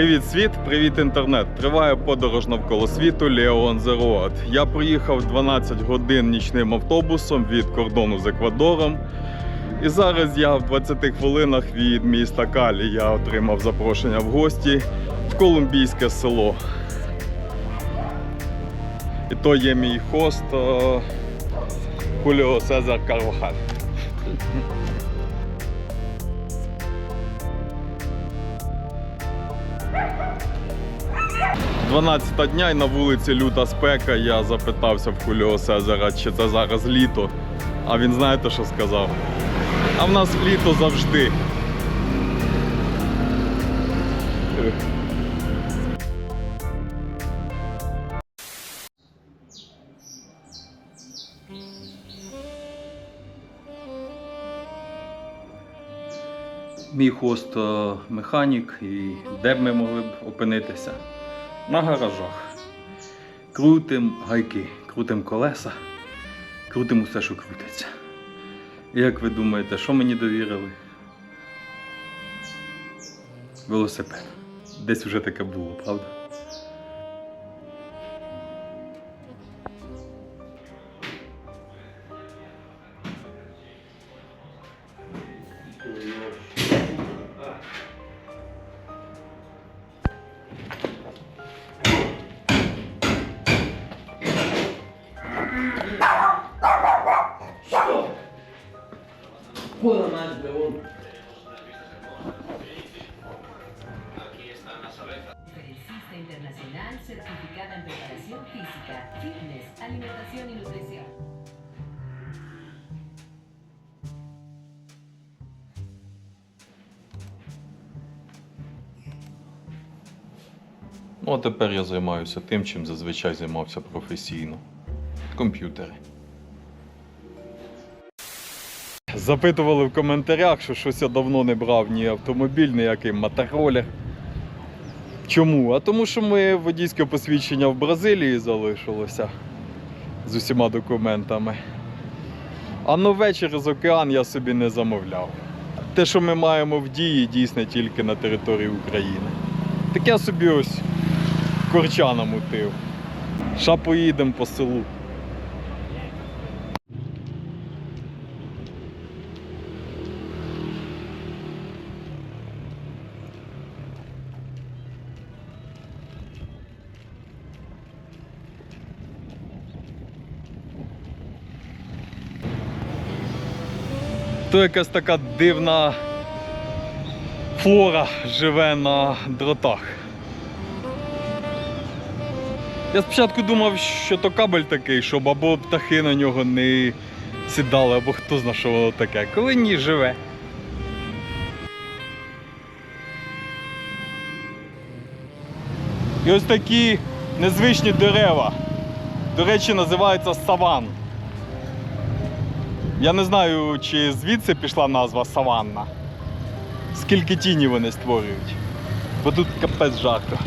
Привіт, світ, привіт, інтернет. Триває подорож навколо світу Leo the Road. Я проїхав 12 годин нічним автобусом від кордону з Еквадором. І зараз я в 20 хвилинах від міста Калі. Я отримав запрошення в гості в колумбійське село. І то є мій хост Хуліо Сезар Карвахаль. 12 дня і на вулиці люта спека. Я запитався в Хуліо Сезара, чи це зараз літо. А він знаєте, що сказав? А в нас літо завжди. Мій хост е, механік, і де б ми могли б опинитися? На гаражах. Крутим гайки, крутим колеса, крутим усе, що крутиться. Як ви думаєте, що мені довірили? Велосипед. Десь вже таке було, правда? Ну, а тепер я займаюся тим, чим зазвичай займався професійно. Комп'ютери. Запитували в коментарях, що щось я давно не брав ні автомобіль, ніякий моторолер. Чому? А тому що моє водійське посвідчення в Бразилії залишилося з усіма документами. А нове через океан я собі не замовляв. Те, що ми маємо в дії, дійсне тільки на території України. Так я собі ось корча намутив. Ша поїдемо по селу. То якась така дивна флора живе на дротах. Я спочатку думав, що то кабель такий, щоб або птахи на нього не сідали, або хто знає, що воно таке. Коли ні живе. І ось такі незвичні дерева. До речі, називаються саван. Я не знаю, чи звідси пішла назва саванна. Скільки тіні вони створюють. Бо тут капець жарко.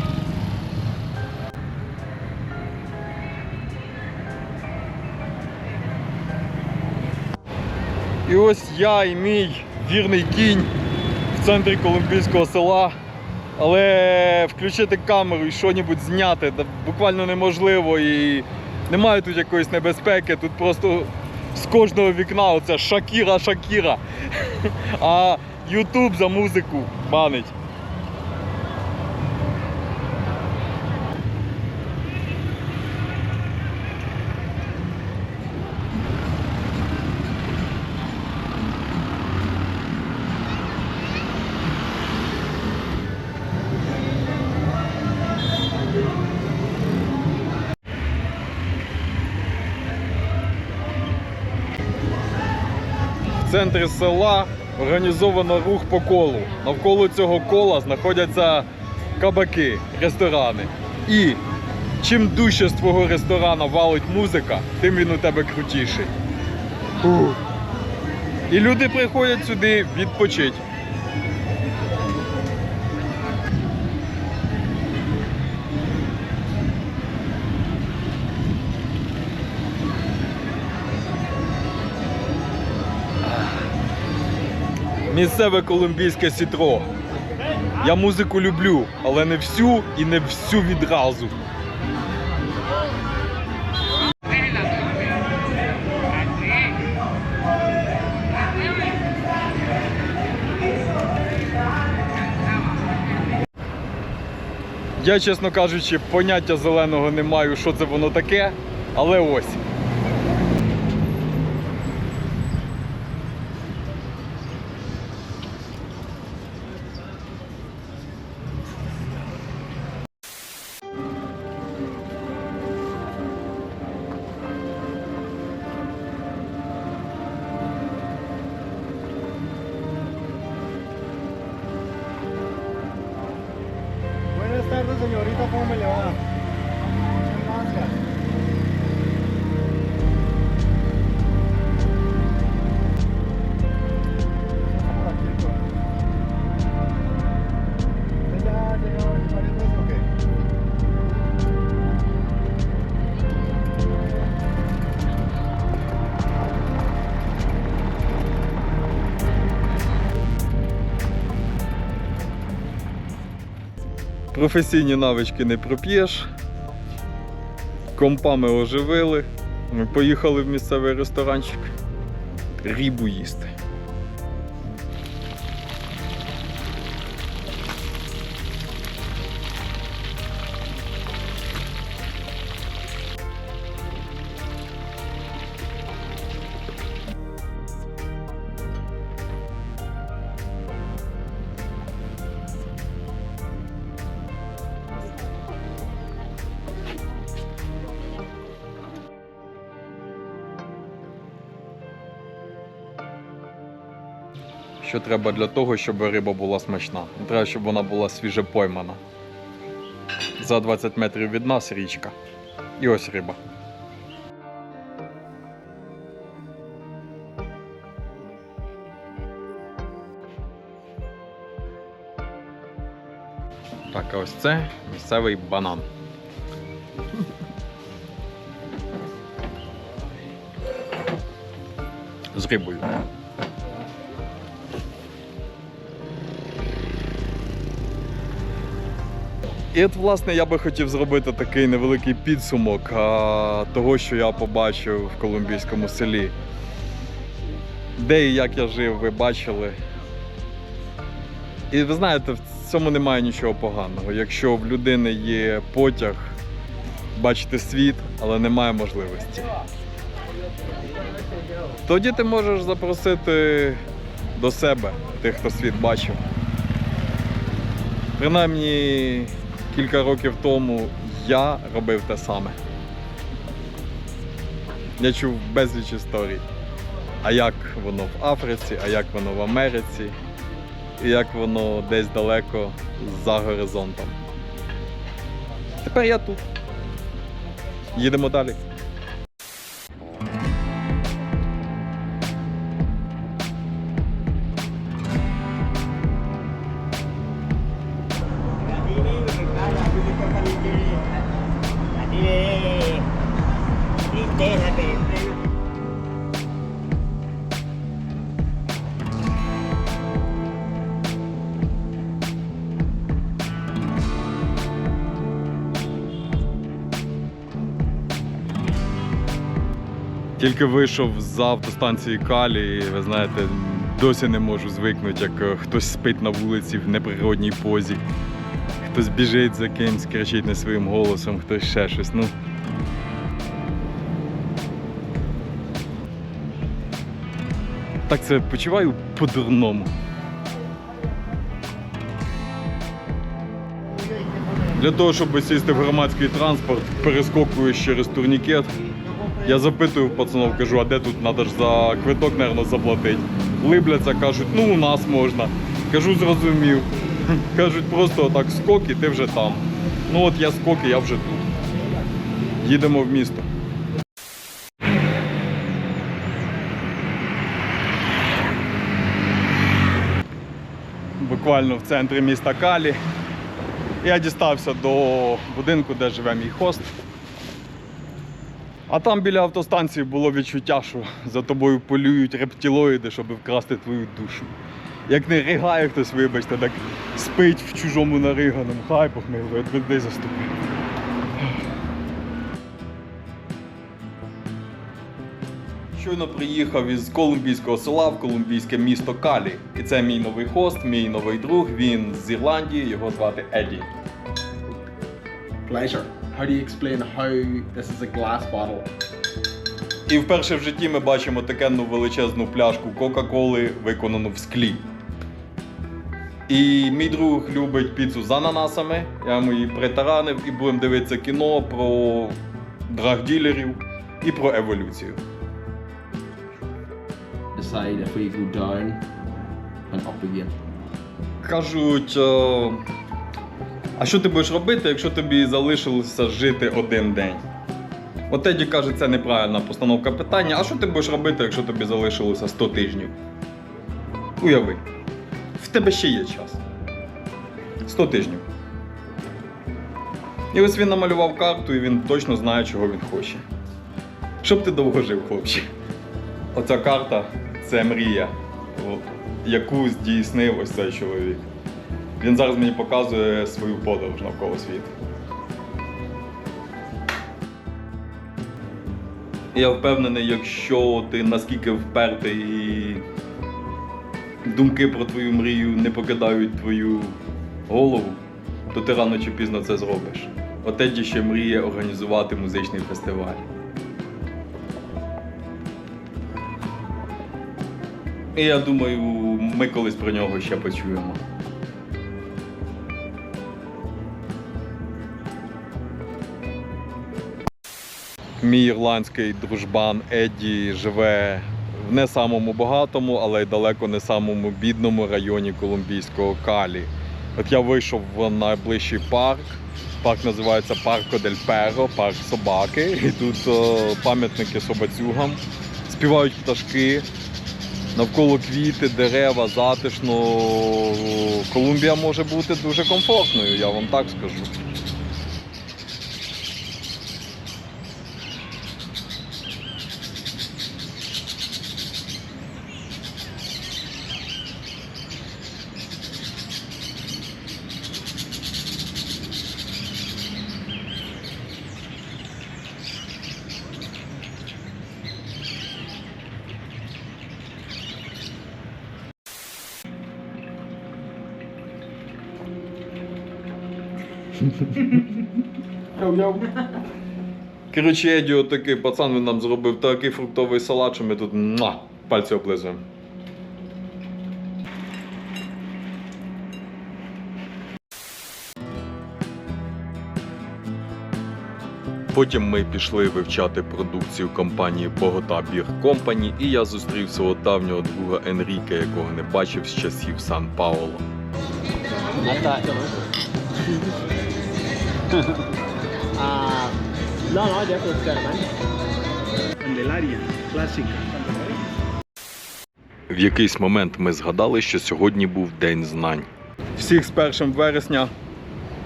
І ось я і мій вірний кінь в центрі колумбійського села. Але включити камеру і що-небудь зняти буквально неможливо і немає тут якоїсь небезпеки, тут просто з кожного вікна оце Шакіра Шакіра. А Ютуб за музику банить. Центрі села організовано рух по колу. Навколо цього кола знаходяться кабаки, ресторани. І чим дужче з твого ресторана валить музика, тим він у тебе крутіший. Фу. І люди приходять сюди відпочити. Місцеве колумбійське сітро. Я музику люблю, але не всю і не всю відразу. Я, чесно кажучи, поняття зеленого не маю, що це воно таке, але ось. Професійні навички не проп'єш. Компами оживили. Ми поїхали в місцевий ресторанчик. Рібу їсти. Що треба для того, щоб риба була смачна? Треба, щоб вона була свіже поймана. За 20 метрів від нас річка. І ось риба. Так, а ось це місцевий банан. З рибою. І от, власне, я би хотів зробити такий невеликий підсумок а, того, що я побачив в колумбійському селі. Де і як я жив, ви бачили. І ви знаєте, в цьому немає нічого поганого. Якщо в людини є потяг бачити світ, але немає можливості. Тоді ти можеш запросити до себе тих, хто світ бачив. Принаймні кілька років тому я робив те саме. Я чув безліч історій. А як воно в Африці, а як воно в Америці, і як воно десь далеко за горизонтом. Тепер я тут. Їдемо далі. Тільки вийшов з автостанції Калі, і ви знаєте, досі не можу звикнути, як е, хтось спить на вулиці в неприродній позі, хтось біжить за кимсь, кричить не своїм голосом, хтось ще щось. Ну. Так це почуваю по-дурному. Для того, щоб сісти в громадський транспорт, перескокуєш через турнікет. Я запитую пацанов, кажу, а де тут треба ж за квиток, мабуть, заплатити. Либляться, кажуть, ну у нас можна. Кажу, зрозумів. Кажуть, просто отак скок і ти вже там. Ну от я скок і я вже тут. Їдемо в місто. Буквально в центрі міста Калі. Я дістався до будинку, де живе мій хост. А там біля автостанції було відчуття, що за тобою полюють рептилоїди, щоб вкрасти твою душу. Як не ригає хтось, вибачте, так спить в чужому нариганому. Хай похмилує, от людей заступив. Щойно приїхав із колумбійського села в колумбійське місто Калі. І це мій новий хост, мій новий друг. Він з Ірландії, його звати Еді. Pleasure. How do you explain how this is a glass bottle? І вперше в житті ми бачимо такенну величезну пляшку Кока-Коли, виконану в склі. І мій друг любить піцу з ананасами. Я йому її притаранив і будемо дивитися кіно про драгділерів і про еволюцію. Decide if we go down and up again. Кажуть, е, а що ти будеш робити, якщо тобі залишилося жити один день? От Теді каже, це неправильна постановка питання. А що ти будеш робити, якщо тобі залишилося 100 тижнів? Уяви, в тебе ще є час. 100 тижнів. І ось він намалював карту, і він точно знає, чого він хоче. Щоб ти довго жив, хлопче. Оця карта це мрія, яку здійснив ось цей чоловік. Він зараз мені показує свою подорож навколо світу. Я впевнений, якщо ти наскільки впертий і думки про твою мрію не покидають твою голову, то ти рано чи пізно це зробиш. От Едді ще мріє організувати музичний фестиваль. І я думаю, ми колись про нього ще почуємо. Мій ірландський дружбан Едді живе в не самому багатому, але й далеко не самому бідному районі колумбійського Калі. От я вийшов в найближчий парк. Парк називається Парко дель Перо, парк собаки. І тут пам'ятники собацюгам. Співають пташки, навколо квіти, дерева, затишно. Колумбія може бути дуже комфортною, я вам так скажу. Коротше, Еді, такий пацан він нам зробив такий фруктовий салат, що ми тут муа, пальці облизуємо. Потім ми пішли вивчати продукцію компанії Bogota Beer Company, і я зустрів свого давнього друга Енріке, якого не бачив з часів Сан Пауло. Ah, no, no, ya pues Candelaria. Candelaria, clásica. В якийсь момент ми згадали, що сьогодні був день знань. Всіх з 1 вересня.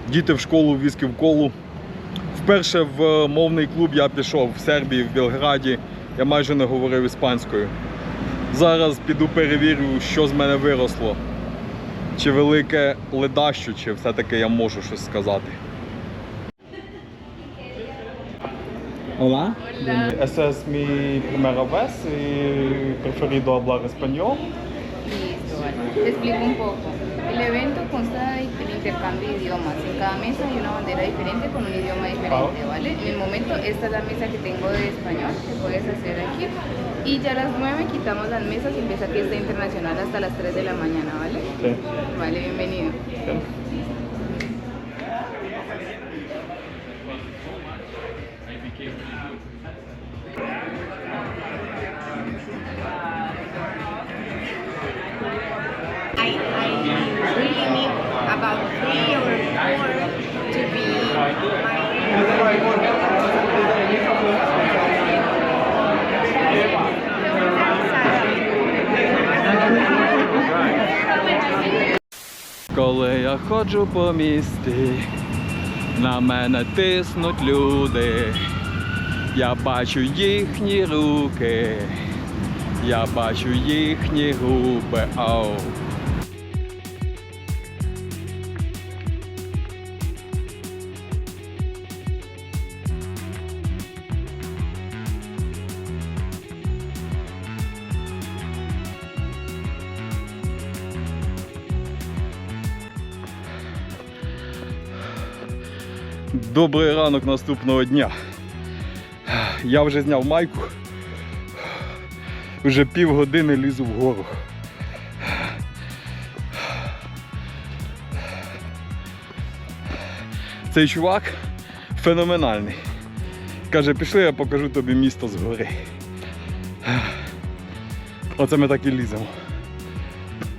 Діти в школу, візки в колу. Вперше в мовний клуб я пішов в Сербії, в Білграді. Я майже не говорив іспанською. Зараз піду перевірю, що з мене виросло. Чи велике ледащо, чи все-таки я можу щось сказати. Hola. Esa es mi primera vez y preferido hablar español. Listo, vale. Te explico un poco. El evento consta del intercambio de idiomas. En cada mesa hay una bandera diferente con un idioma diferente, ¿vale? En el momento, esta es la mesa que tengo de español, que puedes hacer aquí. Y ya a las 9 quitamos las mesas y empieza fiesta internacional hasta las 3 de la mañana, ¿vale? Sí. Vale, bienvenido. Ходжу по місті, на мене тиснуть люди. Я бачу їхні руки, я бачу їхні губи. Ау. Добрий ранок наступного дня. Я вже зняв майку. Вже півгодини лізу вгору. Цей чувак феноменальний. Каже, пішли, я покажу тобі місто згори. Оце ми так і ліземо.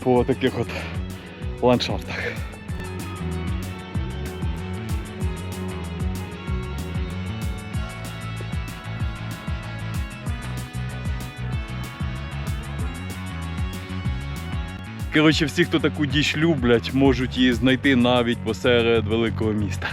По таких от ландшафтах. Коротше, всі, хто таку діч люблять, можуть її знайти навіть посеред великого міста.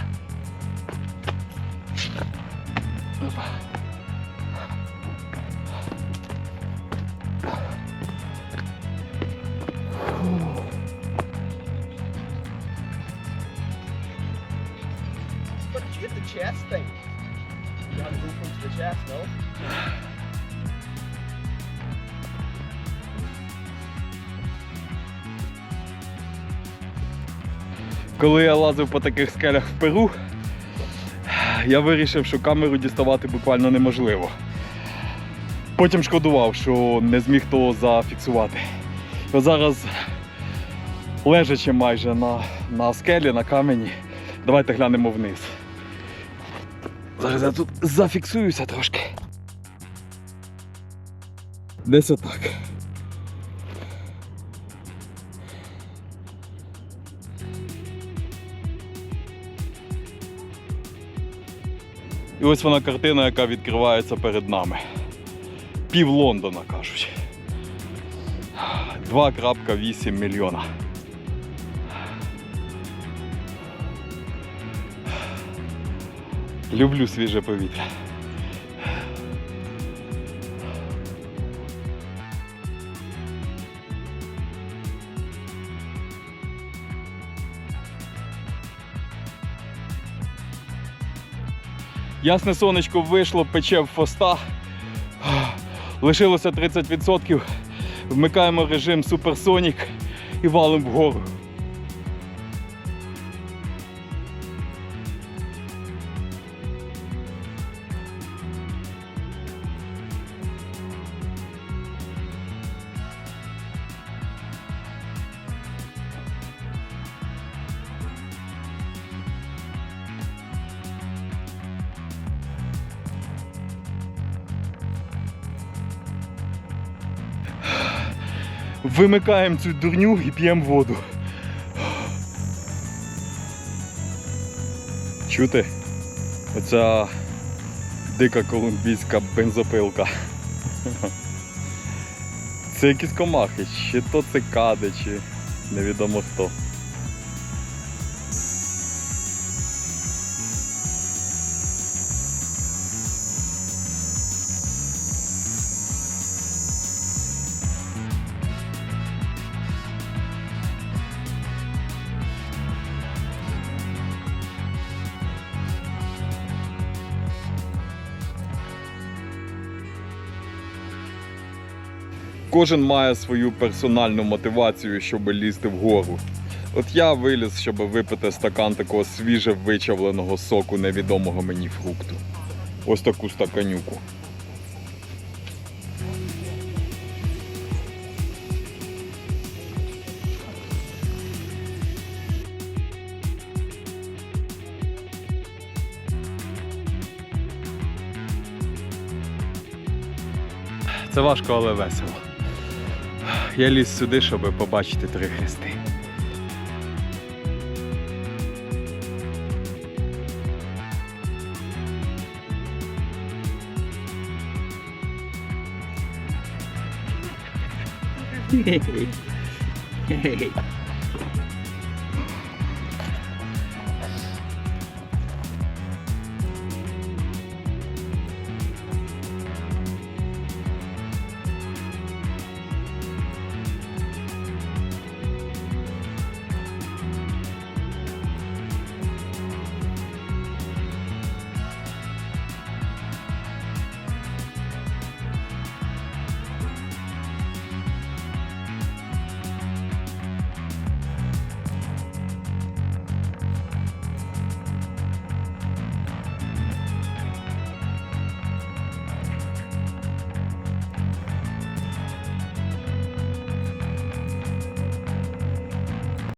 Лазив по таких скелях в Перу, я вирішив, що камеру діставати буквально неможливо. Потім шкодував, що не зміг того зафіксувати. І зараз, лежачи майже на, на скелі, на камені, давайте глянемо вниз. Зараз я тут зафіксуюся трошки. Десь отак. І ось вона картина, яка відкривається перед нами. Пів Лондона кажуть. 2,8 мільйона. Люблю свіже повітря. Ясне сонечко вийшло, пече в фоста. Лишилося 30%. Вмикаємо режим Суперсонік і валимо вгору. Вимикаємо цю дурню і п'ємо воду. Чути? Оця дика колумбійська бензопилка. Це якісь комахи, чи то цикади, чи невідомо хто. Кожен має свою персональну мотивацію, щоб лізти вгору. От я виліз, щоб випити стакан такого свіже вичавленого соку невідомого мені фрукту. Ось таку стаканюку. Це важко, але весело. Я ліз сюди, щоб побачити три хрести.